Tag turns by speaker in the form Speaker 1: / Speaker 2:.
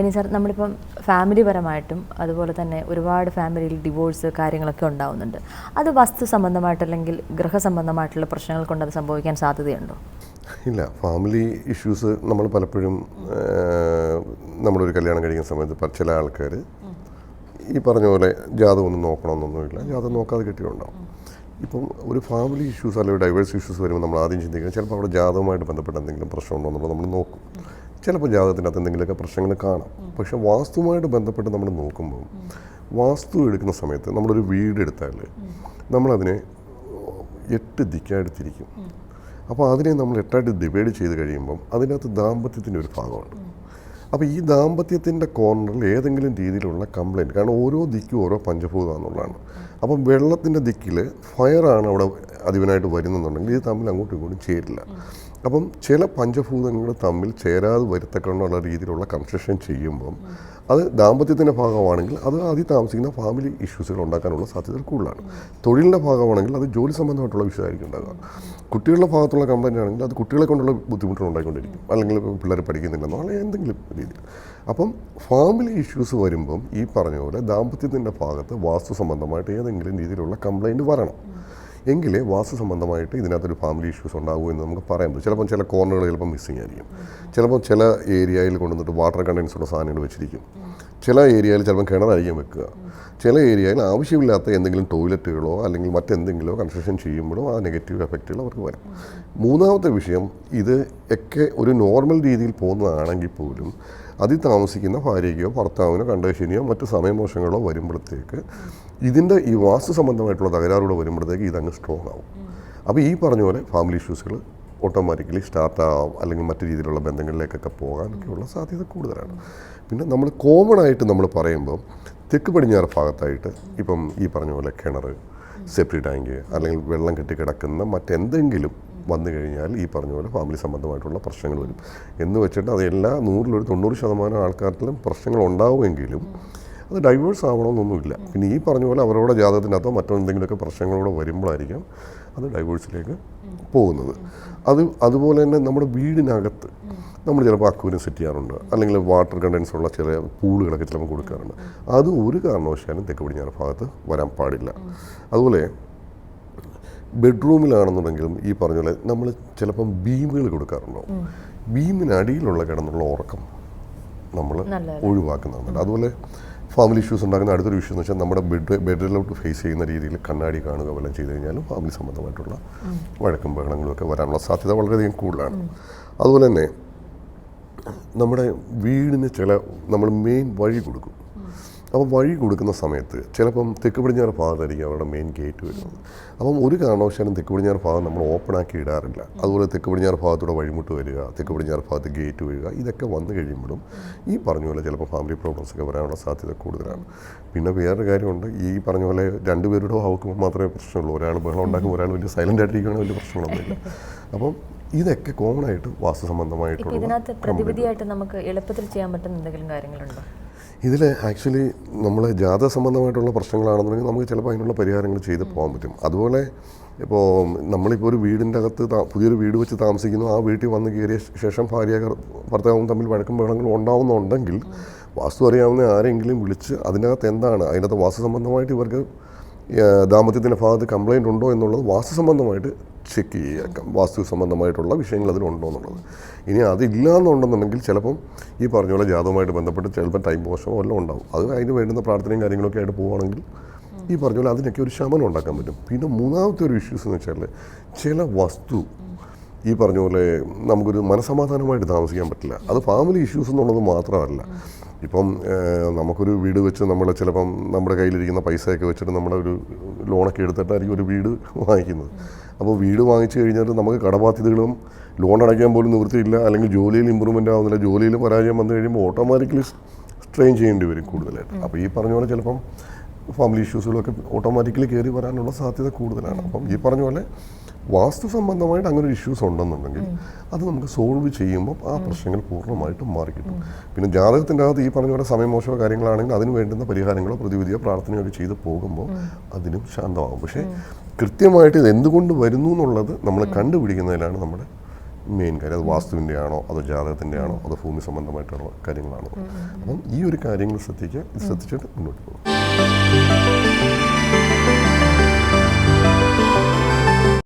Speaker 1: ഇനി സാർ നമ്മളിപ്പം ഫാമിലി പരമായിട്ടും അതുപോലെ തന്നെ ഒരുപാട് ഫാമിലിയിൽ ഡിവോഴ്സ് കാര്യങ്ങളൊക്കെ ഉണ്ടാവുന്നുണ്ട്. അത് വസ്തു സംബന്ധമായിട്ട് അല്ലെങ്കിൽ ഗൃഹസംബന്ധമായിട്ടുള്ള പ്രശ്നങ്ങൾ കൊണ്ട് അത് സംഭവിക്കാൻ സാധ്യതയുണ്ടോ?
Speaker 2: ഇല്ല ഫാമിലി ഇഷ്യൂസ് നമ്മൾ പലപ്പോഴും നമ്മളൊരു കല്യാണം കഴിക്കുന്ന സമയത്ത് ചില ആൾക്കാർ ഈ പറഞ്ഞ പോലെ ജാതകം ഒന്നും നോക്കണമെന്നൊന്നുമില്ല ജാതകം നോക്കാതെ കെട്ടിയിട്ടുണ്ടാവും ഇപ്പം ഒരു ഫാമിലി ഇഷ്യൂസ് അല്ലെങ്കിൽ ഡൈവേഴ്സ് ഇഷ്യൂസ് വരുമ്പോൾ നമ്മൾ ആദ്യം ചിന്തിക്കുന്നത് ചിലപ്പോൾ അവിടെ ജാതകമായിട്ട് ബന്ധപ്പെട്ട എന്തെങ്കിലും പ്രശ്നമുണ്ടോ എന്നുള്ളത് നമ്മൾ നോക്കും. ചിലപ്പോൾ ജാതകത്തിനകത്ത് എന്തെങ്കിലുമൊക്കെ പ്രശ്നങ്ങൾ കാണാം. പക്ഷേ വാസ്തുവുമായിട്ട് ബന്ധപ്പെട്ട് നമ്മൾ നോക്കുമ്പോൾ വാസ്തു എടുക്കുന്ന സമയത്ത് നമ്മളൊരു വീട് എടുത്താൽ നമ്മളതിനെ എട്ട് ദിക്കായിട്ട് തിരിക്കും അപ്പോൾ അതിനെ നമ്മൾ എട്ടായിട്ട് ഡിവൈഡ് ചെയ്ത് കഴിയുമ്പം അതിനകത്ത് ദാമ്പത്യത്തിന്റെ ഒരു ഭാഗമുണ്ട് അപ്പോൾ ഈ ദാമ്പത്യത്തിന്റെ കോർണറിൽ ഏതെങ്കിലും രീതിയിലുള്ള കംപ്ലയിന്റ് കാരണം ഓരോ ദിക്കും ഓരോ പഞ്ചഭൂതം എന്നുള്ളതാണ്. അപ്പം വെള്ളത്തിന്റെ ദിക്കിൽ ഫയറാണ് അവിടെ അധിപനായിട്ട് വരുന്നെന്നുണ്ടെങ്കിൽ ഇത് തമ്മിൽ അങ്ങോട്ടും ഇങ്ങോട്ടും ചേരില്ല. അപ്പം ചില പഞ്ചഭൂതങ്ങൾ തമ്മിൽ ചേരാതെ വരുത്തക്കണമെന്നുള്ള രീതിയിലുള്ള കൺസ്ട്രക്ഷൻ ചെയ്യുമ്പം അത് ദാമ്പത്യത്തിന്റെ ഭാഗമാണെങ്കിൽ അത് ആദ്യം താമസിക്കുന്ന ഫാമിലി ഇഷ്യൂസുകൾ ഉണ്ടാക്കാനുള്ള സാധ്യതകൾ കൂടുതലാണ്. തൊഴിലിന്റെ ഭാഗമാണെങ്കിൽ അത് ജോലി സംബന്ധമായിട്ടുള്ള വിഷയമായിരിക്കും ഉണ്ടാകുക കുട്ടികളുടെ ഭാഗത്തുള്ള കംപ്ലൈന്റ് ആണെങ്കിൽ അത് കുട്ടികളെ കൊണ്ടുള്ള ബുദ്ധിമുട്ടുകൾ ഉണ്ടായിക്കൊണ്ടിരിക്കും. അല്ലെങ്കിൽ പിള്ളേർ പഠിക്കുന്നില്ലെന്നോ അല്ലെങ്കിൽ എന്തെങ്കിലും രീതിയിൽ. അപ്പം ഫാമിലി ഇഷ്യൂസ് വരുമ്പം ഈ പറഞ്ഞ പോലെ ദാമ്പത്യത്തിന്റെ ഭാഗത്ത് വാസ്തു സംബന്ധമായിട്ട് ഏതെങ്കിലും രീതിയിലുള്ള കംപ്ലൈന്റ് വരണം. എങ്കിലേ വാസ്തു സംബന്ധമായിട്ട് ഇതിനകത്തൊരു ഫാമിലി ഇഷ്യൂസ് ഉണ്ടാകുമോ എന്ന് നമുക്ക് പറയാൻ പറ്റും. ചിലപ്പം ചില കോർണറുകൾ ചിലപ്പം മിസ്സിങ് ആയിരിക്കും. ചിലപ്പോൾ ചില ഏരിയയിൽ കൊണ്ടുവന്നിട്ട് വാട്ടർ കണ്ടൻസ് ഉള്ള സാധനങ്ങൾ വെച്ചിരിക്കും. ചില ഏരിയയിൽ ചിലപ്പം കിണറായിരിക്കും വെക്കുക. ചില ഏരിയയിൽ ആവശ്യമില്ലാത്ത എന്തെങ്കിലും ടോയ്ലറ്റുകളോ അല്ലെങ്കിൽ മറ്റെന്തെങ്കിലോ കൺസ്ട്രക്ഷൻ ചെയ്യുമ്പോഴും ആ നെഗറ്റീവ് എഫക്റ്റുകൾ അവർക്ക് വരാം. മൂന്നാമത്തെ വിഷയം ഇത് ഒക്കെ ഒരു നോർമൽ രീതിയിൽ പോകുന്നതാണെങ്കിൽ പോലും അതിൽ താമസിക്കുന്ന ഭാര്യയ്ക്കോ ഭർത്താവിനോ കണ്ടശനിയോ മറ്റ് സമയമോശങ്ങളോ വരുമ്പോഴത്തേക്ക് ഇതിന്റെ ഈ വാസ്തു സംബന്ധമായിട്ടുള്ള തകരാറുകൾ വരുമ്പോഴത്തേക്ക് ഇതങ്ങ് സ്ട്രോങ് ആവും. അപ്പോൾ ഈ പറഞ്ഞ പോലെ ഫാമിലി ഇഷ്യൂസുകൾ ഓട്ടോമാറ്റിക്കലി സ്റ്റാർട്ടാവും അല്ലെങ്കിൽ മറ്റു രീതിയിലുള്ള ബന്ധങ്ങളിലേക്കൊക്കെ പോകാനൊക്കെയുള്ള സാധ്യത കൂടുതലാണ്. പിന്നെ നമ്മൾ കോമൺ ആയിട്ട് നമ്മൾ പറയുമ്പോൾ തെക്ക് പടിഞ്ഞാറ് ഭാഗത്തായിട്ട് ഇപ്പം ഈ പറഞ്ഞ പോലെ കിണർ സെപ്റ്റി ടാങ്ക് അല്ലെങ്കിൽ വെള്ളം കെട്ടി കിടക്കുന്ന മറ്റെന്തെങ്കിലും വന്നു കഴിഞ്ഞാൽ ഈ പറഞ്ഞ പോലെ ഫാമിലി സംബന്ധമായിട്ടുള്ള പ്രശ്നങ്ങൾ വരും. എന്ന് വെച്ചിട്ട് അത് എല്ലാ നൂറിലൊരു തൊണ്ണൂറ് ശതമാനം ആൾക്കാരിലും പ്രശ്നങ്ങൾ ഉണ്ടാവുമെങ്കിലും അത് ഡൈവേഴ്സ് ആവണമെന്നൊന്നുമില്ല. പിന്നെ ഈ പറഞ്ഞ പോലെ അവരുടെ ജാതകത്തിനകത്തോ മറ്റോ എന്തെങ്കിലുമൊക്കെ പ്രശ്നങ്ങളോടെ വരുമ്പോഴായിരിക്കും അത് ഡൈവേഴ്സിലേക്ക് പോകുന്നത്. അത് അതുപോലെ തന്നെ നമ്മുടെ വീടിനകത്ത് നമ്മൾ ചിലപ്പോൾ അക്കൂരം സെറ്റ് ചെയ്യാറുണ്ട്. അല്ലെങ്കിൽ വാട്ടർ കണ്ടൻസ് ഉള്ള ചില പൂളുകളൊക്കെ ചിലപ്പോൾ കൊടുക്കാറുണ്ട്. അത് ഒരു കാരണവശാലും തെക്ക് പടിഞ്ഞാറ് ഭാഗത്ത് വരാൻ പാടില്ല. അതുപോലെ ബെഡ്റൂമിലാണെന്നുണ്ടെങ്കിലും ഈ പറഞ്ഞ പോലെ നമ്മൾ ചിലപ്പം ബീമുകൾ കൊടുക്കാറുണ്ടോ? ബീമിനടിയിലുള്ള കിടന്നുള്ള ഉറക്കം നമ്മൾ ഒഴിവാക്കുന്നതാണ് അതുപോലെ ഫാമിലി ഇഷ്യൂസ് ഉണ്ടാക്കുന്ന അടുത്തൊരു വിഷയം എന്ന് വെച്ചാൽ നമ്മുടെ ബെഡ് ബെഡിലോട്ട് ഫേസ് ചെയ്യുന്ന രീതിയിൽ കണ്ണാടി കാണുക വല്ലതും ചെയ്ത് കഴിഞ്ഞാലും ഫാമിലി സംബന്ധമായിട്ടുള്ള വഴക്കും ബഹളങ്ങളും ഒക്കെ വരാനുള്ള സാധ്യത വളരെയധികം കൂടുതലാണ്. അതുപോലെ തന്നെ നമ്മുടെ വീടിന് ചില നമ്മൾ മെയിൻ വഴി കൊടുക്കും. അപ്പോൾ വഴി കൊടുക്കുന്ന സമയത്ത് ചിലപ്പം തെക്ക് പടിഞ്ഞാറ് ഭാഗത്തായിരിക്കും അവരുടെ മെയിൻ ഗേറ്റ് വരുന്നത്. അപ്പം ഒരു കാരണവശാലും തെക്ക് പടിഞ്ഞാറ് ഭാഗം നമ്മൾ ഓപ്പൺ ആക്കി ഇടാറില്ല. അതുപോലെ തെക്ക് പടിഞ്ഞാറ് ഭാഗത്തൂടെ വഴിമുട്ട് വരിക തെക്ക് പടിഞ്ഞാറ് ഭാഗത്ത് ഗേറ്റ് വരിക ഇതൊക്കെ വന്നു കഴിയുമ്പോഴും ഈ പറഞ്ഞ പോലെ ചിലപ്പോൾ ഫാമിലി പ്രോബ്ലംസ് ഒക്കെ വരാനുള്ള സാധ്യത കൂടുതലാണ്. പിന്നെ വേറൊരു കാര്യമുണ്ട് ഈ പറഞ്ഞ പോലെ രണ്ടുപേരുടെ ഭാവക്കുമ്പോൾ മാത്രമേ പ്രശ്നമുള്ളൂ. ഒരാൾ ബഹളം ഉണ്ടാക്കുമ്പോൾ ഒരാൾ വലിയ സൈലന്റ് ആയിട്ടിരിക്കുകയാണെങ്കിൽ വലിയ പ്രശ്നങ്ങളൊന്നുമില്ല. അപ്പം ഇതൊക്കെ കോമൺ ആയിട്ട് വാസ്തു സംബന്ധമായിട്ടുള്ള
Speaker 1: ഇതിനകത്ത് പ്രതിവിധിയായിട്ട് നമുക്ക് എളുപ്പത്തിൽ ചെയ്യാൻ പറ്റുന്ന എന്തെങ്കിലും കാര്യങ്ങളുണ്ടോ?
Speaker 2: ഇതിൽ ആക്ച്വലി നമ്മൾ ജാത സംബന്ധമായിട്ടുള്ള പ്രശ്നങ്ങളാണെന്നുണ്ടെങ്കിൽ നമുക്ക് ചിലപ്പോൾ അതിനുള്ള പരിഹാരങ്ങൾ ചെയ്ത് പോകാൻ പറ്റും. അതുപോലെ ഇപ്പോൾ നമ്മളിപ്പോൾ ഒരു വീടിന്റെ അകത്ത് പുതിയൊരു വീട് വെച്ച് താമസിക്കുന്നു. ആ വീട്ടിൽ വന്ന് കയറിയ ശേഷം ഭാര്യ ഭർത്താവും തമ്മിൽ വഴക്കും ബഹളങ്ങളും ഉണ്ടാവുന്നുണ്ടെങ്കിൽ വാസ്തു അറിയാവുന്ന ആരെങ്കിലും വിളിച്ച് അതിനകത്ത് എന്താണ്? അതിനകത്ത് വാസ്തു സംബന്ധമായിട്ട് ഇവർക്ക് ദാമ്പത്യത്തിന്റെ ഭാഗത്ത് കംപ്ലൈന്റ് ഉണ്ടോ എന്നുള്ളത് വാസ്തു സംബന്ധമായിട്ട് ചെക്ക് ചെയ്യുക. വാസ്തു സംബന്ധമായിട്ടുള്ള വിഷയങ്ങൾ അതിലുണ്ടോ എന്നുള്ളത്. ഇനി അതില്ല എന്നുണ്ടെന്നുണ്ടെങ്കിൽ ചിലപ്പം ഈ പറഞ്ഞ പോലെ ജാതവുമായിട്ട് ബന്ധപ്പെട്ട് ചിലപ്പോൾ ടൈം മോശമോ എല്ലാം ഉണ്ടാവും. അത് അതിന് വേണ്ടുന്ന പ്രാർത്ഥനയും കാര്യങ്ങളൊക്കെ ആയിട്ട് പോവുകയാണെങ്കിൽ ഈ പറഞ്ഞ പോലെ അതിനൊക്കെ ഒരു ശമനം ഉണ്ടാക്കാൻ പറ്റും. പിന്നെ മൂന്നാമത്തെ ഒരു ഇഷ്യൂസ് എന്ന് വെച്ചാൽ ചില വസ്തു ഈ പറഞ്ഞ പോലെ നമുക്കൊരു മനസമാധാനമായിട്ട് താമസിക്കാൻ പറ്റില്ല. അത് ഫാമിലി ഇഷ്യൂസ് എന്നുള്ളത് മാത്രമല്ല. ഇപ്പം നമുക്കൊരു വീട് വെച്ച് നമ്മൾ ചിലപ്പം നമ്മുടെ കയ്യിലിരിക്കുന്ന പൈസയൊക്കെ വെച്ചിട്ട് നമ്മുടെ ഒരു ലോണൊക്കെ എടുത്തിട്ടായിരിക്കും ഒരു വീട് വാങ്ങിക്കുന്നത്. അപ്പോൾ വീട് വാങ്ങിച്ചു കഴിഞ്ഞാൽ നമുക്ക് കടബാധ്യതകളും ലോൺ അടയ്ക്കാൻ പോലും നിവൃത്തിയില്ല. അല്ലെങ്കിൽ ജോലിയിൽ ഇമ്പ്രൂവ്മെന്റ് ആവുന്നില്ല. ജോലിയിൽ പരാജയം വന്നു കഴിയുമ്പോൾ ഓട്ടോമാറ്റിക്കലി സ്ട്രെയിൻ ചെയ്യേണ്ടി വരും കൂടുതലായിട്ട്. അപ്പോൾ ഈ പറഞ്ഞ പോലെ ചിലപ്പം ഫാമിലി ഇഷ്യൂസുകളൊക്കെ ഓട്ടോമാറ്റിക്കലി കയറി വരാനുള്ള സാധ്യത കൂടുതലാണ്. അപ്പം ഈ പറഞ്ഞ പോലെ വാസ്തു സംബന്ധമായിട്ട് അങ്ങനെ ഒരു ഇഷ്യൂസ് ഉണ്ടെന്നുണ്ടെങ്കിൽ അത് നമുക്ക് സോൾവ് ചെയ്യുമ്പോൾ ആ പ്രശ്നങ്ങൾ പൂർണമായിട്ടും മാറിക്കിട്ടും പിന്നെ ജാതകത്തിന്റെ അകത്ത് ഈ പറഞ്ഞ പോലെ സമയമോശമോ കാര്യങ്ങളാണെങ്കിൽ അതിന് വേണ്ടുന്ന പരിഹാരങ്ങളോ പ്രതിവിധിയോ പ്രാർത്ഥനയോ ഒക്കെ ചെയ്ത് പോകുമ്പോൾ അതിനും ശാന്തമാകും. പക്ഷേ കൃത്യമായിട്ട് ഇത് എന്തുകൊണ്ട് വരുന്നു എന്നുള്ളത് നമ്മൾ കണ്ടുപിടിക്കുന്നതിലാണ് നമ്മുടെ മെയിൻ കാര്യം. അത് വാസ്തുവിന്റെ ആണോ അതോ ജാതകത്തിന്റെ ആണോ അതോ ഭൂമി സംബന്ധമായിട്ടുള്ള കാര്യങ്ങളാണോ? അപ്പം ഈ ഒരു കാര്യങ്ങൾ ശ്രദ്ധിക്കുക ഇത് ശ്രദ്ധിച്ചിട്ട് മുന്നോട്ട് പോകും.